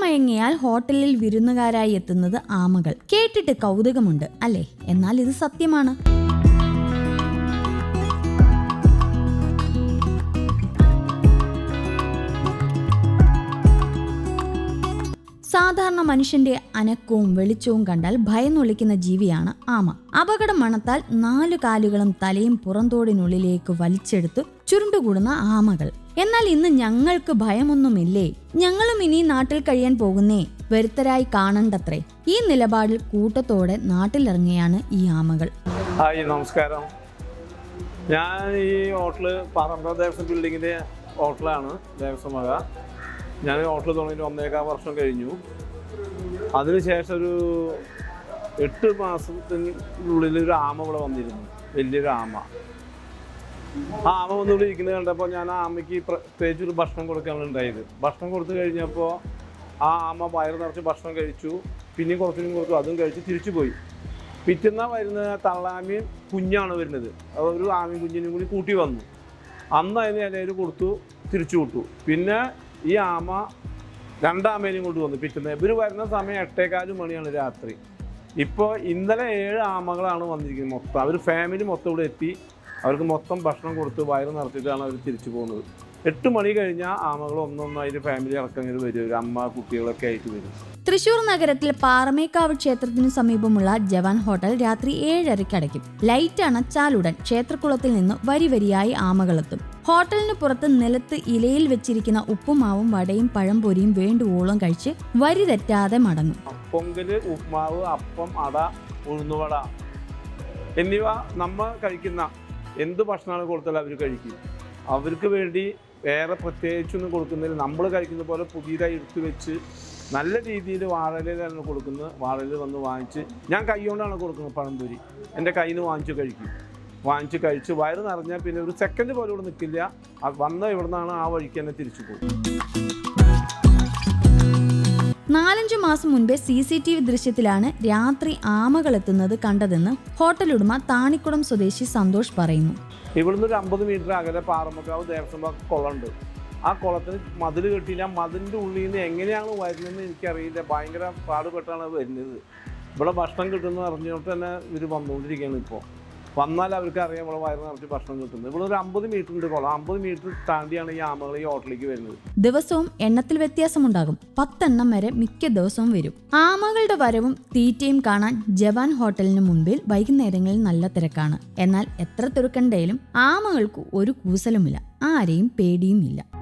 മയങ്ങിയാൽ ഹോട്ടലിൽ വിരുന്നുകാരായി എത്തുന്നത് ആമകൾ. കേട്ടിട്ട് കൗതുകമുണ്ട് അല്ലേ? എന്നാൽ ഇത് സത്യമാണ്. സാധാരണ മനുഷ്യന്റെ അനക്കവും വെളിച്ചവും കണ്ടാൽ ഭയന്നൊളിക്കുന്ന ജീവിയാണ് ആമ. അപകടം മണത്താൽ നാലു കാലുകളും തലയും പുറന്തോടിനുള്ളിലേക്ക് വലിച്ചെടുത്ത് ചുരുണ്ടുകൂടുന്ന ആമകൾ. എന്നാൽ ഇന്ന് ഞങ്ങൾക്ക് ഭയമൊന്നുമില്ലേ? ഞങ്ങളും ഇനി നാട്ടിൽ കഴിയാൻ പോകുന്നേ? വരുത്തരായി കാണണ്ടത്രേ. ഈ നിലപാടിൽ കൂട്ടത്തോടെ നാട്ടിലിറങ്ങിയാണ് ഈ ആമകൾ. ഹായ് നമസ്കാരം. ഞാൻ ഈ ഹോട്ടൽ പറമ്പ ദേവസ്വം ബിൽഡിങ്ങിന്റെ ഹോട്ടലാണ് ദേവസ്വം ഞാൻ ഹോട്ടൽ തുടങ്ങിയിട്ട് ഒന്നേക്കാൽ വർഷം കഴിഞ്ഞു. അതിനുശേഷം ഒരു എട്ട് മാസത്തിനുള്ളിൽ ഒരു ആമ ഇവിടെ വന്നിരുന്നു. വലിയൊരു ആമ. ആ ആമ വന്നുകൂടി ഇരിക്കുന്നത് കണ്ടപ്പോൾ ഞാൻ ആ ആമയ്ക്ക് പ്രത്യേകിച്ച് ഒരു ഭക്ഷണം കൊടുക്കാണ് ഉണ്ടായത്. ഭക്ഷണം കൊടുത്തു കഴിഞ്ഞപ്പോൾ ആ ആമ വയറ് നിറച്ച് ഭക്ഷണം കഴിച്ചു. പിന്നെയും കുറച്ചും കൊടുത്തു അതും കഴിച്ച് തിരിച്ചു പോയി. പിറ്റന്ന വരുന്ന തള്ളാമയും കുഞ്ഞാണ് വരുന്നത്. ഒരു ആമയും കുഞ്ഞിനും കൂടി കൂട്ടി വന്നു. അന്ന് അതിന് ഇലയിൽ കൊടുത്തു തിരിച്ചു വിട്ടു പിന്നെ ഈ ആമ രണ്ടാമേനെയും കൊണ്ട് വന്നു. പിറ്റുന്ന ഇവർ വരുന്ന സമയം എട്ടേകാൽ മണിയാണ് രാത്രി. ഇപ്പോൾ ഇന്നലെ ഏഴ് ആമകളാണ് വന്നിരിക്കുന്നത് മൊത്തം. അവർ ഫാമിലി മൊത്തം ഇവിടെ എത്തി. അവർക്ക് മൊത്തം ഭക്ഷണം കൊടുത്ത് വയറ് നിറച്ചിട്ടാണ് അവർ തിരിച്ചു പോകുന്നത്. എട്ട് മണി കഴിഞ്ഞാൽ ആമകൾ ഒന്നൊന്നായിട്ട് ഫാമിലി അടക്കം ഇങ്ങനെ വരും. ഒരു അമ്മ കുട്ടികളൊക്കെ ആയിട്ട് വരും. തൃശൂർ നഗരത്തിൽ പാറമേക്കാവ് ക്ഷേത്രത്തിന് സമീപമുള്ള ജവാൻ ഹോട്ടൽ രാത്രി ഏഴരയ്ക്ക് അടയ്ക്കും. ലൈറ്റ് അണച്ചാലുടൻ ക്ഷേത്രക്കുളത്തിൽ നിന്ന് വരി വരിയായി ആമകളെത്തും ഹോട്ടലിന് പുറത്ത് നിലത്ത് ഇലയിൽ വെച്ചിരിക്കുന്ന ഉപ്പുമാവും വടയും പഴംപൊരിയും വേണ്ടുവോളം കഴിച്ച് വരി തെറ്റാതെ മടങ്ങും. പൊങ്കൽ ഉപ്മാവ് അപ്പം അട ഉഴുന്നുവട. എന്നിവ നമ്മൾ കഴിക്കുന്ന എന്ത് ഭക്ഷണമാണ് കൊടുത്താലും അവർ കഴിക്കും. അവർക്ക് വേണ്ടി വേറെ പ്രത്യേകിച്ചൊന്നും കൊടുക്കുന്നില്ല. നമ്മൾ കഴിക്കുന്ന പോലെ പുതിയതായി എടുത്തു വെച്ച് നല്ല രീതിയിൽ വാഴയിലാണ് കൊടുക്കുന്നത്. വാഴയിൽ വന്ന് വാങ്ങിച്ച് ഞാൻ കൈകൊണ്ടാണ് കൊടുക്കുന്നത് പഴംപൊരി. എന്റെ കയ്യിൽ നിന്ന് വാങ്ങിച്ച് കഴിക്കും. വാങ്ങിച്ച് കഴിച്ച് വയറ് നിറഞ്ഞാൽ പിന്നെ ഒരു സെക്കൻഡ് പോലും ഇവിടെ നിൽക്കില്ല വന്ന ഇവിടെ നിന്നാണ് ആ വഴിക്ക് തന്നെ തിരിച്ചു പോകും നാലഞ്ചു മാസം മുൻപേ സി സി ടി വി ദൃശ്യത്തിലാണ് രാത്രി ആമകൾ എത്തുന്നത് കണ്ടതെന്ന് ഹോട്ടൽ ഉടമ താണിക്കുളം സ്വദേശി സന്തോഷ് പറയുന്നു. ഇവിടുന്ന് ഒരു അമ്പത് മീറ്റർ അകലെ പാറമക്കാവ് ദേവസ്വം കുളമുണ്ട്. ആ കുളത്തിന് മതിൽ കെട്ടിയില്ല. മതിലിന്റെ ഉള്ളിൽ നിന്ന് എങ്ങനെയാണ് വരുന്നതെന്ന് എനിക്കറിയില്ല. ഭയങ്കര പാടുപെട്ടാണ് വരുന്നത്. ഇവിടെ ഭക്ഷണം കിട്ടുമെന്ന് അറിഞ്ഞിട്ട് തന്നെ ഇവർ വന്നുകൊണ്ടിരിക്കുകയാണ് ഇപ്പോൾ വന്നാൽ അവർക്ക് അറിയാം നമ്മൾ വയറ് നിറച്ച് ഭക്ഷണം കിട്ടുന്നത്. ഇവിടെ ഒരു അമ്പത് മീറ്റർ ഉണ്ട് കുളം. അമ്പത് മീറ്റർ താണ്ടിയാണ് ഈ ആമകൾ ഈ ഹോട്ടലിലേക്ക് വരുന്നത്. ദിവസവും എണ്ണത്തിൽ വ്യത്യാസമുണ്ടാകും. പത്തെണ്ണം വരെ മിക്ക ദിവസവും വരും. ആമകളുടെ വരവും തീറ്റയും കാണാൻ ജവാൻ ഹോട്ടലിന് മുൻപിൽ വൈകുന്നേരങ്ങളിൽ നല്ല തിരക്കാണ്. എന്നാൽ എത്ര തിരക്കണ്ടേലും ആമകൾക്ക് ഒരു കൂസലുമില്ല. ആരെയും പേടിയുമില്ല.